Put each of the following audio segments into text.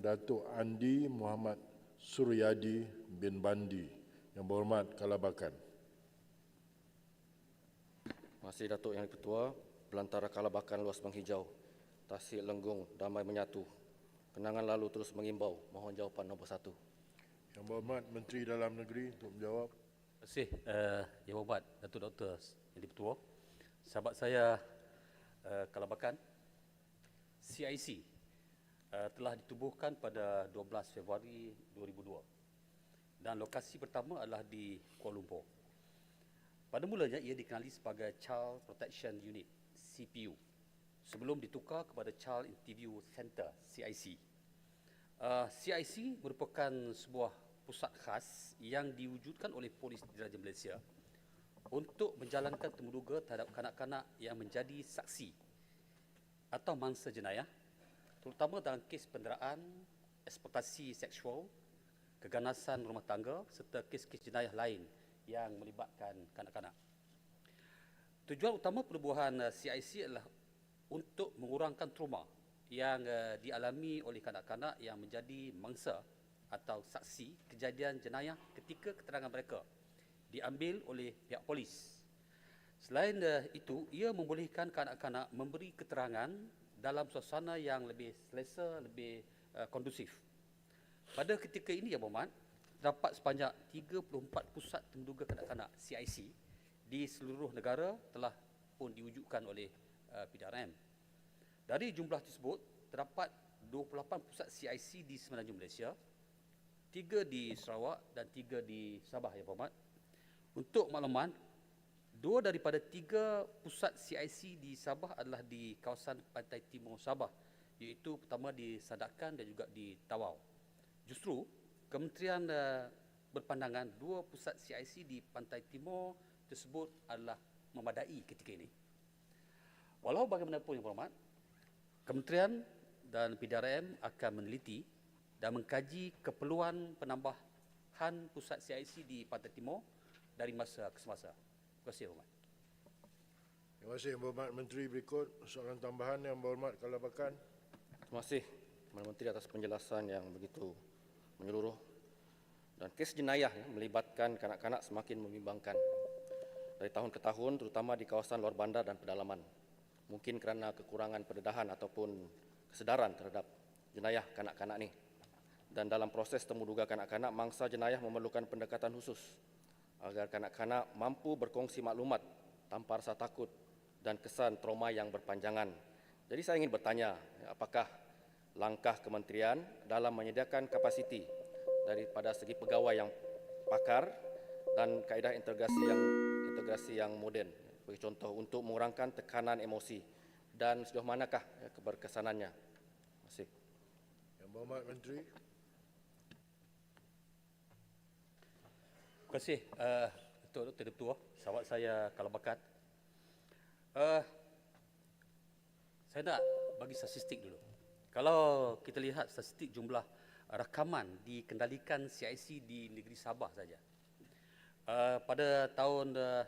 Datuk Andi Muhammad Suryadi bin Bandi. Yang berhormat Kalabakan. Kasih Datuk Yang Ketua, Belantara Kalabakan Luas Menghijau, Tasik Lenggung, Damai Menyatu. Kenangan lalu terus mengimbau, mohon jawapan nombor satu. Yang berhormat Menteri Dalam Negeri untuk menjawab. Terima kasih uh, Yang Berhormat Datuk Doktor Yang Ketua. Sahabat saya uh, Kalabakan, CIC uh, telah ditubuhkan pada 12 Februari 2002 dan lokasi pertama adalah di Kuala Lumpur. Pada mulanya ia dikenali sebagai Child Protection Unit CPU sebelum ditukar kepada Child Interview Center CIC. Uh, CIC merupakan sebuah pusat khas yang diwujudkan oleh Polis Diraja Malaysia untuk menjalankan temuduga terhadap kanak-kanak yang menjadi saksi atau mangsa jenayah terutama dalam kes penderaan, eksploitasi seksual, keganasan rumah tangga serta kes-kes jenayah lain yang melibatkan kanak-kanak. Tujuan utama penubuhan uh, CIC adalah untuk mengurangkan trauma yang uh, dialami oleh kanak-kanak yang menjadi mangsa atau saksi kejadian jenayah ketika keterangan mereka diambil oleh pihak polis. Selain uh, itu, ia membolehkan kanak-kanak memberi keterangan dalam suasana yang lebih selesa, lebih uh, kondusif. Pada ketika ini, Ya Berhormat, terdapat sebanyak 34 pusat temuduga kanak-kanak CIC di seluruh negara telah pun diwujudkan oleh uh, PDRM. Dari jumlah tersebut, terdapat 28 pusat CIC di semenanjung Malaysia, 3 di Sarawak dan 3 di Sabah, Ya Berhormat. Untuk makluman, dua daripada tiga pusat CIC di Sabah adalah di kawasan pantai timur Sabah, iaitu pertama di Sadakan dan juga di Tawau. Justru kementerian uh, berpandangan dua pusat CIC di pantai timur tersebut adalah memadai ketika ini. Walau bagaimanapun yang berhormat, kementerian dan PDRM akan meneliti dan mengkaji keperluan penambahan pusat CIC di pantai timur dari masa ke semasa. Terima kasih, Yang Berhormat. Terima kasih Yang berhormat Menteri berikut. Soalan tambahan Yang berhormat Kalabakan. Terima kasih Perdana Menteri atas penjelasan yang begitu menyeluruh. Dan kes jenayah ya, melibatkan kanak-kanak semakin membimbangkan. Dari tahun ke tahun, terutama di kawasan luar bandar dan pedalaman. Mungkin kerana kekurangan pendedahan ataupun kesedaran terhadap jenayah kanak-kanak ni. Dan dalam proses temuduga kanak-kanak, mangsa jenayah memerlukan pendekatan khusus agar kanak-kanak mampu berkongsi maklumat tanpa rasa takut dan kesan trauma yang berpanjangan. Jadi saya ingin bertanya, apakah langkah kementerian dalam menyediakan kapasiti daripada segi pegawai yang pakar dan kaedah integrasi yang integrasi yang moden bagi contoh untuk mengurangkan tekanan emosi dan sejauh manakah ya, keberkesanannya Terima kasih Yang berhormat Menteri. Terima kasih uh, Dr. Ketua, sahabat saya Kalabakat. Uh, saya nak bagi statistik dulu. Kalau kita lihat statistik jumlah rakaman dikendalikan CIC di negeri Sabah saja. Uh, pada tahun uh,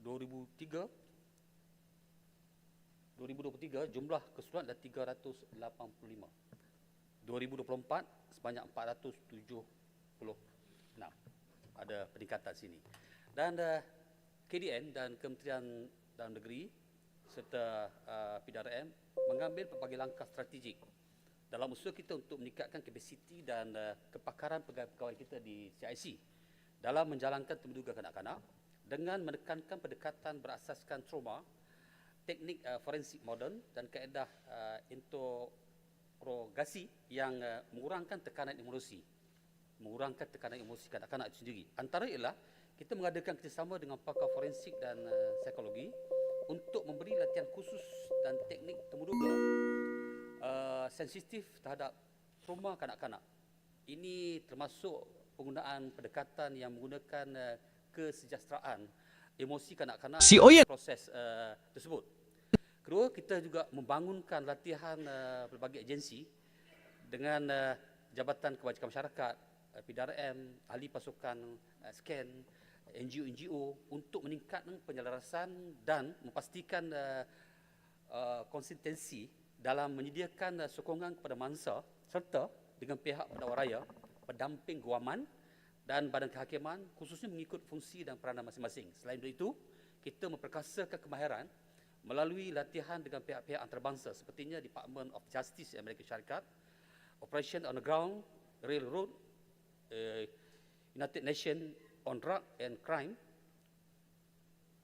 2003 2023 jumlah keseluruhan adalah 385. 2024 sebanyak 476. Ada peningkatan sini. Dan uh, KDN dan Kementerian Dalam Negeri serta uh, PDRM mengambil pelbagai langkah strategik dalam usaha kita untuk meningkatkan kapasiti dan uh, kepakaran pegawai-pegawai kita di CIC dalam menjalankan temuduga kanak-kanak dengan menekankan pendekatan berasaskan trauma, teknik uh, forensik moden dan kaedah uh, interogasi yang uh, mengurangkan tekanan emosi mengurangkan tekanan emosi kanak-kanak itu sendiri. Antara ialah kita mengadakan kerjasama dengan pakar forensik dan uh, psikologi untuk memberi latihan khusus dan teknik temuduga uh, sensitif terhadap trauma kanak-kanak. Ini termasuk penggunaan pendekatan yang menggunakan uh, kesejahteraan emosi kanak-kanak Si Oyen. proses uh, tersebut. Kedua, kita juga membangunkan latihan uh, pelbagai agensi dengan uh, Jabatan Kebajikan Masyarakat, PDRM, ahli pasukan uh, scan, NGO-NGO untuk meningkatkan penyelarasan dan memastikan konsistensi dalam menyediakan sokongan kepada mangsa serta dengan pihak pendakwa raya, pendamping guaman dan badan kehakiman khususnya mengikut fungsi dan peranan masing-masing. Selain itu, kita memperkasakan kemahiran melalui latihan dengan pihak-pihak antarabangsa sepertinya Department of Justice Amerika Syarikat, Operation on the Ground, Railroad, United Nations on Drug and Crime,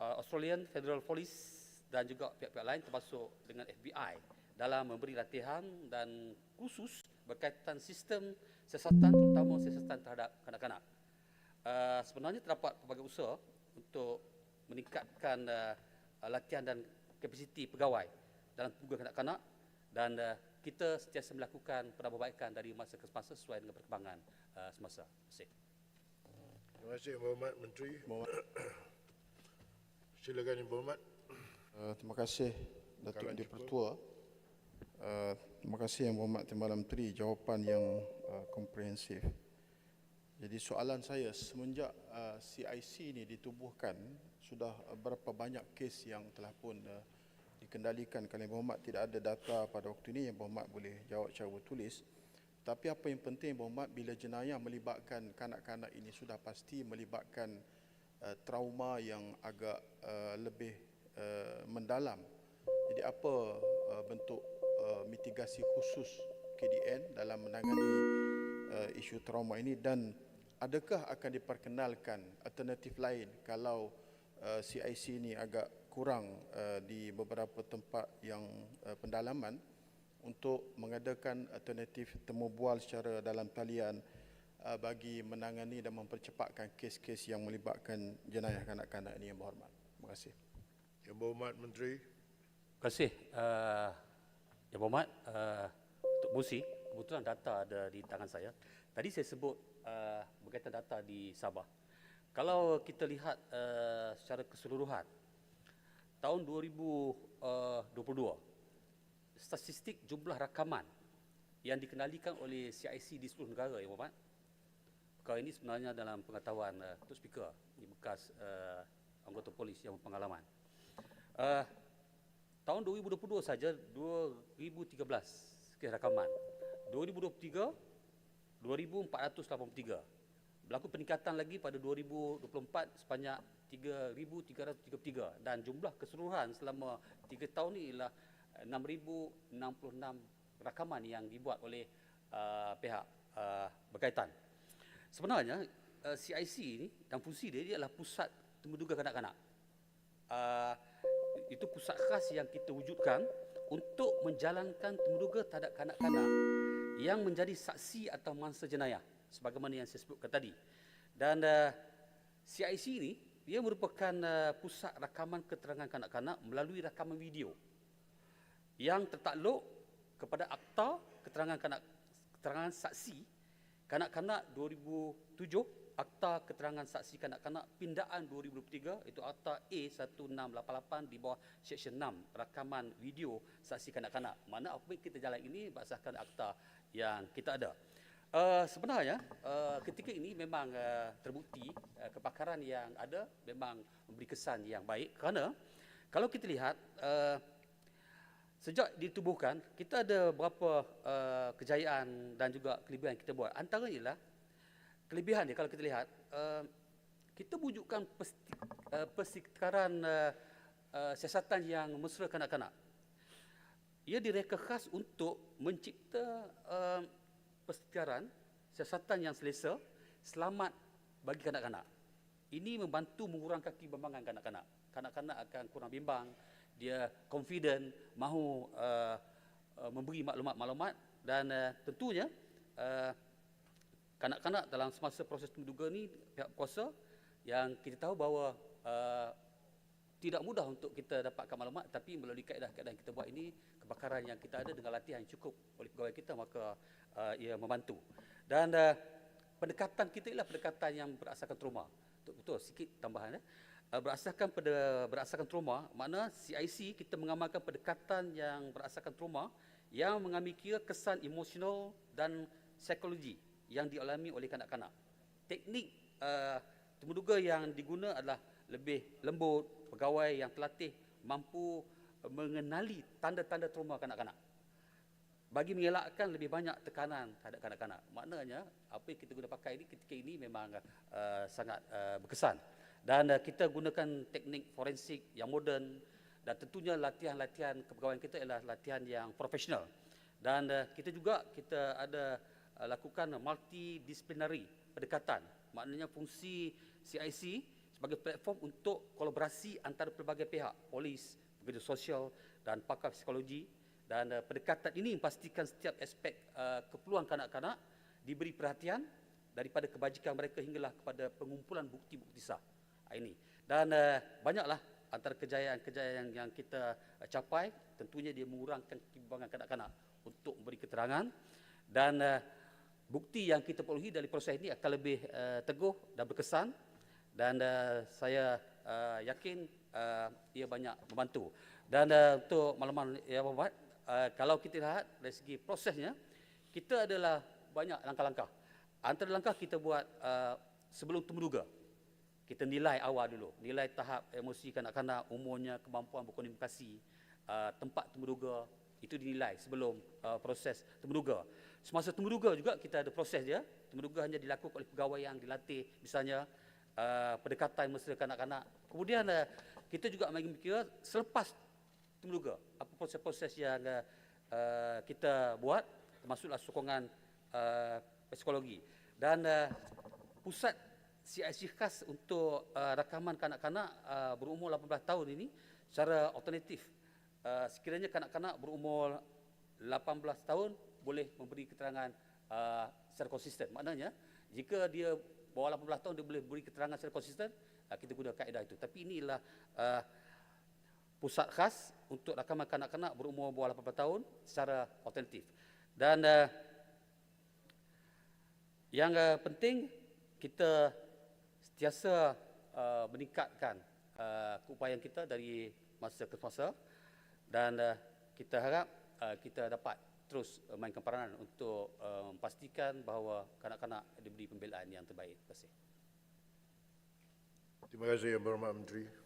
uh, Australian Federal Police dan juga pihak-pihak lain termasuk dengan FBI dalam memberi latihan dan khusus berkaitan sistem siasatan terutama siasatan terhadap kanak-kanak. Uh, sebenarnya terdapat pelbagai usaha untuk meningkatkan uh, latihan dan kapasiti pegawai dalam tugas kanak-kanak dan uh, kita sentiasa melakukan penambahbaikan dari masa ke masa sesuai dengan perkembangan uh, semasa. Terima kasih. Terima kasih Yang Berhormat Menteri. Silakan Yang Berhormat. Uh, terima kasih Datuk Kalan Yang. Pertua. Uh, terima kasih Yang Berhormat Timbalan Menteri jawapan yang uh, komprehensif. Jadi soalan saya semenjak uh, CIC ini ditubuhkan sudah uh, berapa banyak kes yang telah pun uh, dikendalikan kalau Yang Berhormat tidak ada data pada waktu ini Yang Berhormat boleh jawab secara bertulis. Tapi apa yang penting Yang Berhormat bila jenayah melibatkan kanak-kanak ini sudah pasti melibatkan uh, trauma yang agak uh, lebih uh, mendalam. Jadi apa uh, bentuk uh, mitigasi khusus KDN dalam menangani uh, isu trauma ini dan adakah akan diperkenalkan alternatif lain kalau uh, CIC ini agak kurang uh, di beberapa tempat yang uh, pendalaman untuk mengadakan alternatif temu bual secara dalam talian uh, bagi menangani dan mempercepatkan kes-kes yang melibatkan jenayah kanak-kanak ini yang berhormat. Terima kasih. Yang Berhormat Menteri. Terima kasih. Uh, Yang Berhormat, uh, Untuk Musi, kebetulan data ada di tangan saya. Tadi saya sebut uh, berkaitan data di Sabah. Kalau kita lihat uh, secara keseluruhan, tahun 2022, statistik jumlah rakaman yang dikendalikan oleh CIC di seluruh negara, Yang Berhormat, perkara ini sebenarnya dalam pengetahuan uh, Ketua Speaker di bekas uh, anggota polis yang berpengalaman. Uh, tahun 2022 saja 2013 kes rakaman. 2023 2483. Berlaku peningkatan lagi pada 2024 sebanyak 3333 dan jumlah keseluruhan selama 3 tahun ini ialah 6066 rakaman yang dibuat oleh uh, pihak uh, berkaitan. Sebenarnya uh, CIC ini dan fungsi dia, dia adalah pusat temuduga kanak-kanak. Uh, itu pusat khas yang kita wujudkan untuk menjalankan temuduga terhadap kanak-kanak yang menjadi saksi atau mangsa jenayah sebagaimana yang saya sebutkan tadi. Dan uh, CIC ini dia merupakan uh, pusat rakaman keterangan kanak-kanak melalui rakaman video yang tertakluk kepada Akta Keterangan Kanak Keterangan Saksi Kanak-kanak 2007 Akta Keterangan Saksi Kanak-kanak Pindaan 2023 itu Akta A1688 di bawah Seksyen 6 Rakaman Video Saksi Kanak-kanak. Mana apa kita jalan ini berdasarkan akta yang kita ada. Uh, sebenarnya uh, ketika ini memang uh, terbukti uh, kepakaran yang ada memang memberi kesan yang baik kerana kalau kita lihat uh, sejak ditubuhkan kita ada beberapa uh, kejayaan dan juga kelebihan kita buat. Antara ialah kelebihan dia kalau kita lihat uh, kita wujudkan persekaran uh, uh, siasatan yang mesra kanak-kanak. Ia direka khas untuk mencipta uh, persekaran siasatan yang selesa, selamat bagi kanak-kanak. Ini membantu mengurangkan kebimbangan kanak-kanak. Kanak-kanak akan kurang bimbang, dia confident, mahu uh, uh, memberi maklumat-maklumat dan uh, tentunya uh, kanak-kanak dalam semasa proses menduga ni pihak kuasa yang kita tahu bahawa uh, tidak mudah untuk kita dapatkan maklumat tapi melalui kaedah-kaedah yang kita buat ini kebakaran yang kita ada dengan latihan yang cukup oleh pegawai kita maka uh, ia membantu. Dan uh, pendekatan kita ialah pendekatan yang berasaskan trauma. Betul, betul sikit tambahan ya. Uh, berasaskan pada berasaskan trauma makna CIC kita mengamalkan pendekatan yang berasaskan trauma yang mengambil kira kesan emosional dan psikologi yang dialami oleh kanak-kanak. Teknik uh, temuduga yang diguna adalah lebih lembut, pegawai yang terlatih mampu mengenali tanda-tanda trauma kanak-kanak. bagi mengelakkan lebih banyak tekanan terhadap kanak-kanak. Maknanya apa yang kita guna pakai ini ketika ini memang uh, sangat uh, berkesan. Dan uh, kita gunakan teknik forensik yang moden dan tentunya latihan-latihan kepegawaian kita ialah latihan yang profesional. Dan uh, kita juga kita ada uh, lakukan multidisciplinary pendekatan. Maknanya fungsi CIC sebagai platform untuk kolaborasi antara pelbagai pihak, polis, pekerja sosial dan pakar psikologi dan uh, pendekatan ini memastikan setiap aspek uh, keperluan kanak-kanak diberi perhatian daripada kebajikan mereka hinggalah kepada pengumpulan bukti-bukti sah. Ah, Ini. Dan uh, banyaklah antara kejayaan-kejayaan yang, yang kita uh, capai tentunya dia mengurangkan kebimbangan kanak-kanak untuk memberi keterangan dan uh, bukti yang kita perolehi dari proses ini akan lebih uh, teguh dan berkesan dan uh, saya uh, yakin uh, ia banyak membantu. Dan uh, untuk makluman yang Bapak, uh, kalau kita lihat dari segi prosesnya, kita adalah banyak langkah-langkah. Antara langkah kita buat uh, sebelum temuduga. Kita nilai awal dulu, nilai tahap emosi kanak-kanak, umurnya, kemampuan berkomunikasi, uh, tempat temuduga, itu dinilai sebelum uh, proses temuduga. Semasa temuduga juga kita ada proses dia. Temuduga hanya dilakukan oleh pegawai yang dilatih, misalnya uh, pendekatan mesra kanak-kanak. Kemudian uh, kita juga mengira selepas temuduga apa proses-proses yang uh, uh, kita buat termasuklah sokongan uh, psikologi. Dan uh, pusat CIC khas untuk uh, rakaman kanak-kanak uh, berumur 18 tahun ini secara alternatif. Uh, sekiranya kanak-kanak berumur 18 tahun boleh memberi keterangan uh, secara konsisten. Maknanya jika dia bawah 18 tahun dia boleh beri keterangan secara konsisten uh, kita guna kaedah itu tapi inilah uh, pusat khas untuk rakaman kanak-kanak berumur bawah 18 tahun secara alternatif. Dan uh, yang uh, penting kita sentiasa uh, meningkatkan uh, keupayaan kita dari masa ke masa dan uh, kita harap uh, kita dapat terus uh, mainkan peranan untuk uh, memastikan bahawa kanak-kanak diberi pembelaan yang terbaik. Terima kasih. Terima kasih Yang Berhormat Menteri.